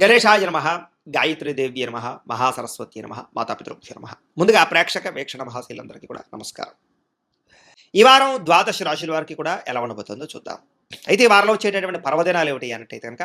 గణేశాయ నమ గాయత్రీదేవి నమ మహాసరస్వతి నమ మాతాపితృభ్య నమ. ముందుగా ప్రేక్షక వీక్షణ మహాశీలందరికీ కూడా నమస్కారం. ఈ వారం ద్వాదశ రాశుల వారికి కూడా ఎలా ఉండబోతుందో చూద్దాం. అయితే ఈ వారంలో వచ్చేటటువంటి పర్వదినాలు ఏమిటి అన్నట్టయితే కనుక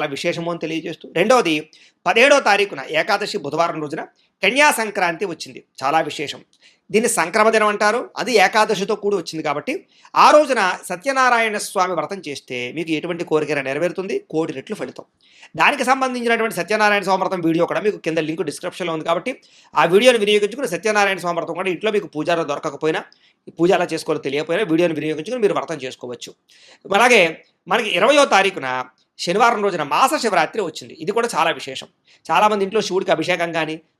విశేషము అని తెలియజేస్తూ రెండవది పదిహేడో తారీఖున ఏకాదశి బుధవారం రోజున కన్యా సంక్రాంతి వచ్చింది. చాలా విశేషం. దీన్ని సంక్రమదినం అంటారు. అది ఏకాదశితో కూడి వచ్చింది కాబట్టి ఆ రోజున సత్యనారాయణ స్వామి వ్రతం చేస్తే మీకు ఎటువంటి కోరిక నెరవేరుతుంది. కోటి రెట్లు ఫలితం. దానికి సంబంధించినటువంటి సత్యనారాయణ స్వామి వ్రతం వీడియో కూడా మీకు కింద లింక్ డిస్క్రిప్షన్లో ఉంది కాబట్టి ఆ వీడియోని వినియోగించుకుని సత్యనారాయణ స్వామి వ్రతం కూడా ఇంట్లో మీకు పూజారా దొరకకపోయినా ఈ పూజ ఎలా చేసుకోవాలో తెలియకపోయినా వీడియోని వినియోగించుకుని మీరు వ్రతం చేసుకోవచ్చు. అలాగే మనకి ఇరవయో తారీఖున శనివారం రోజున మాస శివరాత్రి వచ్చింది. ఇది కూడా చాలా విశేషం. చాలామంది ఇంట్లో శివుడికి అభిషేకం కానీ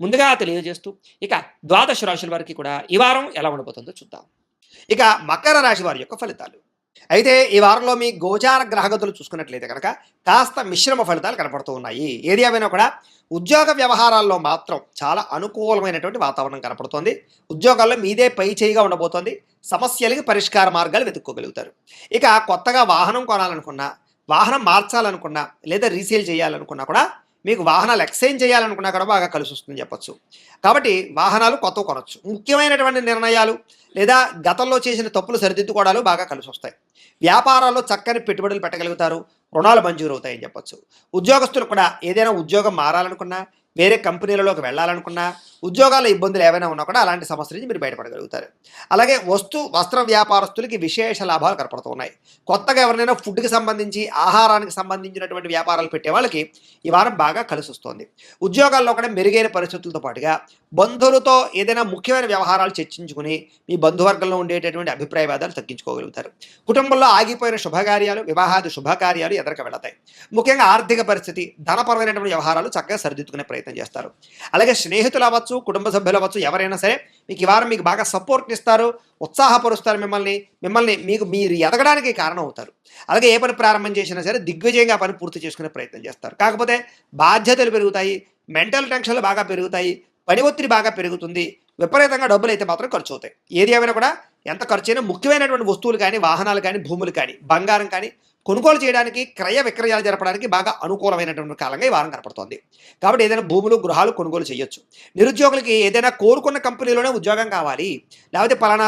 ముందుగా తెలియజేస్తూ ఇక ద్వాదశ రాశుల వారికి కూడా ఈ వారం ఎలా ఉండబోతుందో చూద్దాం. ఇక మకర రాశి వారి యొక్క ఫలితాలు. అయితే ఈ వారంలో మీ గోచార గ్రహగతులు చూసుకున్నట్లయితే కనుక కాస్త మిశ్రమ ఫలితాలు కనపడుతూ ఉన్నాయి. ఏది ఏమైనా కూడా ఉద్యోగ వ్యవహారాల్లో మాత్రం చాలా అనుకూలమైనటువంటి వాతావరణం కనపడుతోంది. ఉద్యోగాల్లో మీదే పై చేయిగా ఉండబోతోంది. సమస్యలకి పరిష్కార మార్గాలు వెతుక్కోగలుగుతారు. ఇక కొత్తగా వాహనం కొనాలనుకున్నా వాహనం మార్చాలనుకున్నా లేదా రీసేల్ చేయాలనుకున్నా కూడా మీకు వాహనాలు ఎక్స్చేంజ్ చేయాలనుకున్నా కూడా బాగా కలిసి వస్తుందని చెప్పచ్చు. కాబట్టి వాహనాలు కొత్త కొనొచ్చు. ముఖ్యమైనటువంటి నిర్ణయాలు లేదా గతంలో చేసిన తప్పులు సరిదిద్దుకోవడాలు బాగా కలిసి వస్తాయి. వ్యాపారాల్లో చక్కని పెట్టుబడులు పెట్టగలుగుతారు. రుణాలు మంజూరు అవుతాయని చెప్పొచ్చు. ఉద్యోగస్తులు కూడా ఏదైనా ఉద్యోగం మారాలనుకున్నా వేరే కంపెనీలలోకి వెళ్ళాలనుకున్నా ఉద్యోగాల ఇబ్బందులు ఏమైనా ఉన్నా కూడా అలాంటి సమస్య నుంచి మీరు బయటపడగలుగుతారు. అలాగే వస్తు వస్త్ర వ్యాపారస్తులకి విశేష లాభాలు కనపడుతున్నాయి. కొత్తగా ఎవరినైనా ఫుడ్కి సంబంధించి ఆహారానికి సంబంధించినటువంటి వ్యాపారాలు పెట్టే వాళ్ళకి ఈ వారం బాగా కలిసి వస్తుంది ఉద్యోగాల్లో కూడా మెరుగైన పరిస్థితులతో పాటుగా బంధువులతో ఏదైనా ముఖ్యమైన వ్యవహారాలు చర్చించుకుని మీ బంధువర్గంలో ఉండేటటువంటి అభిప్రాయ భేదాలు తగ్గించుకోగలుగుతారు. కుటుంబంలో ఆగిపోయిన శుభకార్యాలు వివాహాది శుభకార్యాలు ఎదరక వెళతాయి. ముఖ్యంగా ఆర్థిక పరిస్థితి ధనపరమైనటువంటి వ్యవహారాలు చక్కగా సరిదిద్దుకునే ప్రయత్నం చేస్తారు. అలాగే స్నేహితులు అవ్వచ్చు కుటుంబ సభ్యులు అవ్వచ్చు ఎవరైనా సరే మీకు ఈ వారం మీకు బాగా సపోర్ట్ ఇస్తారు ఉత్సాహపరుస్తారు మిమ్మల్ని మిమ్మల్ని మీకు మీరు ఎదగడానికి కారణం అవుతారు అలాగే ఏ పని ప్రారంభం చేసినా సరే దిగ్విజయంగా పని పూర్తి చేసుకునే ప్రయత్నం చేస్తారు. కాకపోతే బాధ్యతలు పెరుగుతాయి మెంటల్ టెన్షన్లు బాగా పెరుగుతాయి పని ఒత్తిడి బాగా పెరుగుతుంది. విపరీతంగా డబ్బులు అయితే మాత్రం ఖర్చు అవుతాయి ఏది ఏమైనా కూడా ఎంత ఖర్చు అయినా ముఖ్యమైనటువంటి వస్తువులు కానీ వాహనాలు కానీ భూములు కానీ బంగారం కానీ కొనుగోలు చేయడానికి క్రయ విక్రయాలు జరపడానికి బాగా అనుకూలమైనటువంటి కాలంగా ఈ వారం కనపడుతోంది. కాబట్టి ఏదైనా భూములు గృహాలు కొనుగోలు చేయొచ్చు. నిరుద్యోగులకి ఏదైనా కోరుకున్న కంపెనీలోనే ఉద్యోగం కావాలి. లేకపోతే పలానా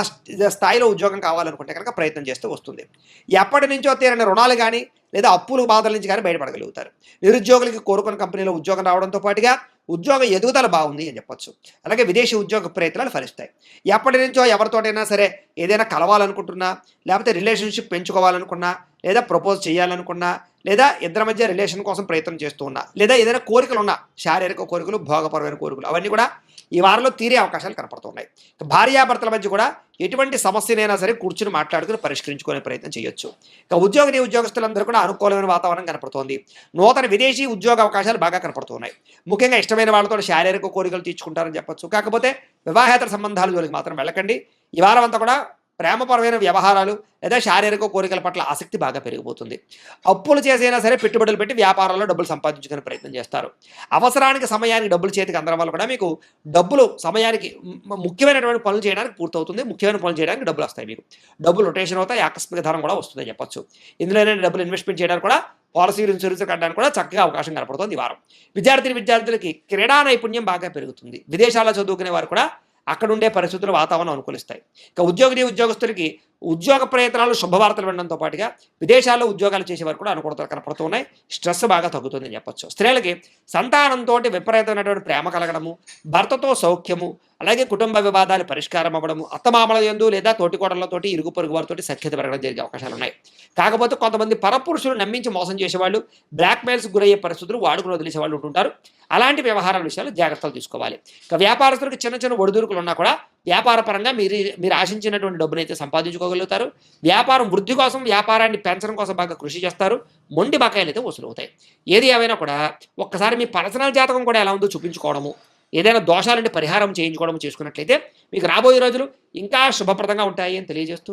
స్థాయిలో ఉద్యోగం కావాలనుకుంటే కనుక ప్రయత్నం చేస్తూ వస్తుంది. ఎప్పటి నుంచో తీరని రుణాలు కానీ లేదా అప్పులు బాధల నుంచి కానీ బయటపడగలుగుతారు. నిరుద్యోగులకి కోరుకున్న కంపెనీలో ఉద్యోగం రావడంతో పాటుగా ఉద్యోగ ఎదుగుదల బాగుంది అని చెప్పొచ్చు. అలాగే విదేశీ ఉద్యోగ ప్రయత్నాలు ఫలిస్తాయి. ఎప్పటి నుంచో ఎవరితోటైనా సరే ఏదైనా కలవాలనుకుంటున్నా లేకపోతే రిలేషన్షిప్ పెంచుకోవాలనుకున్నా లేదా ప్రపోజ్ చేయాలనుకున్నా లేదా ఇద్దరి మధ్య రిలేషన్ కోసం ప్రయత్నం చేస్తూ ఉన్నా లేదా ఏదైనా కోరికలు ఉన్నా శారీరక కోరికలు భోగపరమైన కోరికలు అవన్నీ కూడా ఈ వారంలో తీరే అవకాశాలు కనపడుతున్నాయి. భార్యాభర్తల మధ్య కూడా ఎటువంటి సమస్యనైనా సరే కూర్చుని మాట్లాడుకుని పరిష్కరించుకునే ప్రయత్నం చేయొచ్చు. ఇక ఉద్యోగ ఉద్యోగస్తులందరూ కూడా అనుకూలమైన వాతావరణం కనపడుతోంది. నూతన విదేశీ ఉద్యోగ అవకాశాలు బాగా కనపడుతున్నాయి. ముఖ్యంగా ఇష్టమైన వాళ్ళతో శారీరక కోరికలు తీర్చుకుంటారని చెప్పొచ్చు. కాకపోతే వివాహేతర సంబంధాలు జోలికి మాత్రం వెళ్ళకండి. ఈ వారం అంతా కూడా ప్రేమపరమైన వ్యవహారాలు లేదా శారీరక కోరికల పట్ల ఆసక్తి బాగా పెరిగిపోతుంది. అప్పులు చేసైనా సరే పెట్టుబడులు పెట్టి వ్యాపారాల్లో డబ్బులు సంపాదించుకునే ప్రయత్నం చేస్తారు. అవసరానికి సమయానికి డబ్బులు చేతికి అందడం వల్ల కూడా మీకు డబ్బులు సమయానికి ముఖ్యమైనటువంటి పనులు చేయడానికి పూర్తవుతుంది. ముఖ్యమైన పనులు చేయడానికి డబ్బులు వస్తాయి మీకు. డబ్బులు రొటేషన్ అవుతాయి ఆకస్మిక ధనం కూడా వస్తుంది చెప్పొచ్చు. ఇందులోనే డబ్బులు ఇన్వెస్ట్మెంట్ చేయడానికి కూడా పాలసీలు ఇన్సూరెన్స్ కట్టడానికి కూడా చక్కగా అవకాశం కనపడుతుంది ఈ వారం. విద్యార్థిని విద్యార్థులకి క్రీడా నైపుణ్యం బాగా పెరుగుతుంది. విదేశాల్లో చదువుకునే వారు కూడా అక్కడ ఉండే పరిస్థితులు వాతావరణం అనుకూలిస్తాయి. ఇక ఉద్యోగి ఉద్యోగస్తులకి ఉద్యోగ ప్రయత్నాలు శుభవార్తలు వినడంతో పాటుగా విదేశాల్లో ఉద్యోగాలు చేసేవారు కూడా అనుకూలతలు కనపడుతూ ఉన్నాయి. స్ట్రెస్ బాగా తగ్గుతుందని చెప్పొచ్చు. స్త్రీలకి సంతానంతో విపరీతమైనటువంటి ప్రేమ కలగడము భర్తతో సౌఖ్యము అలాగే కుటుంబ వివాదాలు పరిష్కారం అవ్వడము అత్తమామల ఎందు లేదా తోటికోటలతో ఇరుగు పొరుగు వారితో సఖ్యత పెరగడం జరిగే అవకాశాలు ఉన్నాయి. కాకపోతే కొంతమంది పరపురుషులు నమ్మించి మోసం చేసేవాళ్ళు బ్లాక్మెయిల్స్ గురయ్యే పరిస్థితులు వాడుకుని వదిలేసే వాళ్ళు ఉంటుంటారు. అలాంటి వ్యవహారాల విషయాలు జాగ్రత్తలు తీసుకోవాలి. ఇక వ్యాపారస్తులకు చిన్న చిన్న ఒడిదుడుకులు ఉన్నా కూడా వ్యాపార పరంగా మీరు మీరు ఆశించినటువంటి డబ్బును అయితే సంపాదించుకోగలుగుతారు. వ్యాపారం వృద్ధి కోసం వ్యాపారాన్ని పెంచడం కోసం బాగా కృషి చేస్తారు. మొండి బకాయిలు అయితే వసూలు అవుతాయి ఏది ఏమైనా కూడా ఒక్కసారి మీ పర్సనల్ జాతకం కూడా ఎలా ఉందో చూపించుకోవడము ఏదైనా దోషాలని పరిహారం చేయించుకోవడం చేసుకున్నట్లయితే మీకు రాబోయే రోజులు ఇంకా శుభప్రదంగా ఉంటాయి అని తెలియజేస్తూ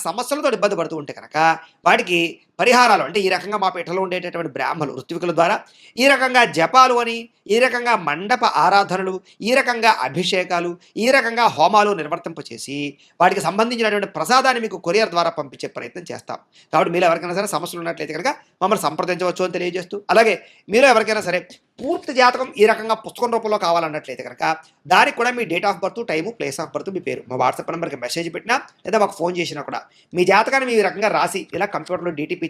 సమస్యలతో ఇబ్బంది పడుతూ ఉంటే కనుక వాటికి పరిహారాలు. అంటే ఈ రకంగా మా పీఠలో ఉండేటటువంటి బ్రాహ్మలు ఋత్వికుల ద్వారా ఈ రకంగా జపాలు అని ఈ రకంగా మండప ఆరాధనలు ఈ రకంగా అభిషేకాలు ఈ రకంగా హోమాలు నిర్వర్తింపచేసి వాటికి సంబంధించినటువంటి ప్రసాదాన్ని మీకు కొరియర్ ద్వారా పంపించే ప్రయత్నం చేస్తాం. కాబట్టి మీరు ఎవరికైనా సరే సమస్యలు ఉన్నట్లయితే కనుక మమ్మల్ని సంప్రదించవచ్చు అని తెలియజేస్తూ అలాగే మీరు ఎవరికైనా సరే పూర్తి జాతకం ఈ రకంగా పుస్తకం రూపంలో కావాలన్నట్లయితే కనుక దానికి కూడా మీ date of birth time place of birth మీ పేరు. మా వాట్సాప్ నెంబర్కి మెసేజ్ పెట్టినా లేదా మాకు ఫోన్ చేసినా కూడా మీ జాతకాన్ని మీ రకంగా రాసి ఇలా కంప్యూటర్లో డీటీపీ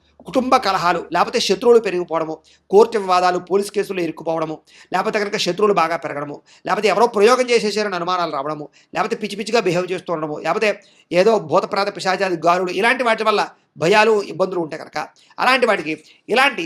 కుటుంబ కలహాలు లేకపోతే శత్రువులు పెరిగిపోవడము కోర్టు వివాదాలు పోలీస్ కేసులు ఇరుక్కుపోవడము లేకపోతే కనుక శత్రువులు బాగా పెరగడము లేకపోతే ఎవరో ప్రయోగం చేసేసారని అనుమానాలు రావడము లేకపోతే పిచ్చి పిచ్చిగా బిహేవ్ చేస్తూ ఉండడము లేకపోతే ఏదో భూతప్రాత పిశాచాది గారులు ఇలాంటి వాటి వల్ల భయాలు ఇబ్బందులు ఉంటాయి కనుక అలాంటి వాటికి ఇలాంటి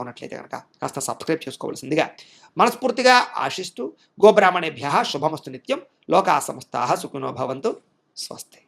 ఉన్నట్లయితే కనుక కాస్త సబ్స్క్రైబ్ చేసుకోవాల్సిందిగా మనస్ఫూర్తిగా ఆశిస్తూ గోబ్రాహ్మణేభ్య శుభమస్తు నిత్యం లోకా సమస్తా సుఖినో భవంతు. స్వస్తి.